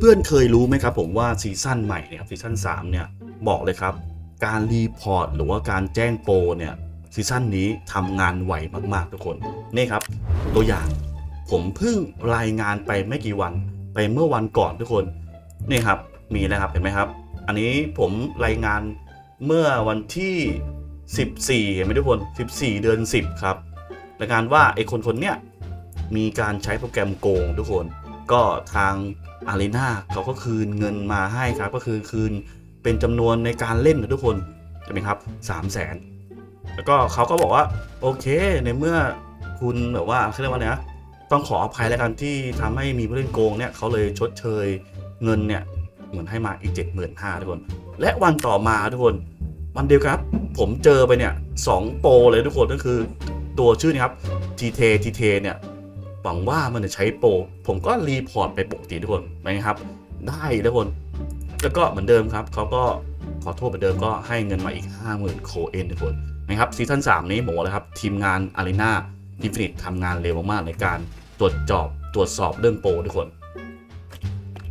เพื่อนๆเคยรู้ไหมครับผมว่าซีซั่นใหม่นี่ครับซีซั่น3เนี่ยบอกเลยครับ การรีพอร์ตหรือว่าการแจ้งโปรเนี่ยซีซั่นนี้ทำงานไวมากๆ ทุกคนนี่ครับ ตัวอย่างผมเพิ่งรายงานไปไม่กี่วันไปเมื่อวันก่อนทุกคนนี่ครับมีแล้วครับเห็นไหมครับ อันนี้ผมรายงานเมื่อวันที่ 14 เห็นไหมทุกคน 14 เดือน 10 ครับรายงานว่าไอ้คนคนเนี้ยมีการใช้โปรแกรมโกงทุกคน ก็ทางอารีนาเขาก็คืนเงินมาให้ครับก็คือคืนเป็นจำนวนในการเล่นนะทุกคนใช่ไหมครับ3 0 0แสนแล้วก็เขาก็บอกว่าโอเคในเมื่อคุณแบบว่าเขาเรียกว่าไงนะต้องขออภัยแล้วกันที่ทำให้มีผู้เล่นโกงเนี่ยเขาเลยชดเชยเงินเนี่ยเหมือนให้มาอีก75,000ทุกคน และวันต่อมาทุกคน วันเดียวครับ ผมเจอไปเนี่ยสองโปรเลยทุกคนก็คือตัวชื่อนี้ครับทีเททีเทเนี่ย หวังว่ามันจะใช้โปร ผมก็รีพอร์ตไปปกติทุกคนนะครับ ได้ทุกคน แล้วก็เหมือนเดิมครับเขาก็ขอโทษเหมือนเดิมก็ให้เงินมาอีก 50,000 โคเอ็นทุกคนนะครับซีซั่น3 นี้ผมบอกเลยครับ ทีมงานอารีนาอินฟินิตทำงานเร็วมากๆในการตรวจจอบตรวจสอบเรื่องโปรทุกคน